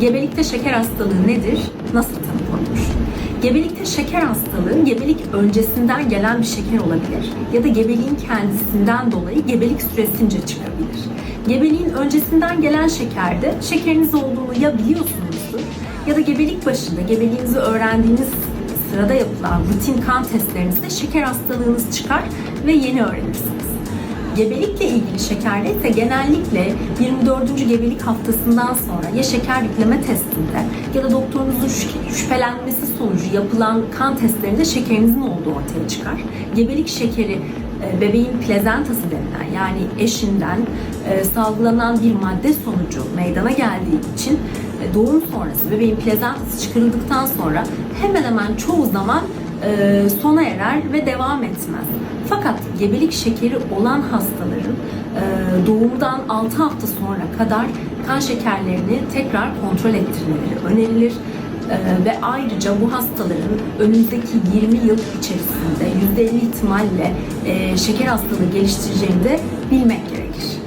Gebelikte şeker hastalığı nedir? Nasıl tanı konulur? Gebelikte şeker hastalığı gebelik öncesinden gelen bir şeker olabilir ya da gebeliğin kendisinden dolayı gebelik süresince çıkabilir. Gebeliğin öncesinden gelen şekerde şekeriniz olduğunu ya biliyorsunuzdur ya da gebelik başında gebeliğinizi öğrendiğiniz sırada yapılan rutin kan testlerinizde şeker hastalığınız çıkar ve yeni öğrenirsiniz. Gebelikle ilgili şekerle ise genellikle 24. gebelik haftasından sonra ya şeker yükleme testinde ya da doktorunuzun şü- şüphelenmesi sonucu yapılan kan testlerinde şekerinizin olduğu ortaya çıkar. Gebelik şekeri e, bebeğin plezentası denilen yani eşinden e, salgılanan bir madde sonucu meydana geldiği için e, doğum sonrası bebeğin plezantası çıkarıldıktan sonra hemen hemen çoğu zaman e, sona erer ve devam etmez. Fakat gebelik şekeri olan hastaların e, doğumdan 6 hafta sonra kadar kan şekerlerini tekrar kontrol ettirmeleri önerilir. E, ve ayrıca bu hastaların önümüzdeki 20 yıl içerisinde %50 ihtimalle e, şeker hastalığı geliştireceğini de bilmek gerekir.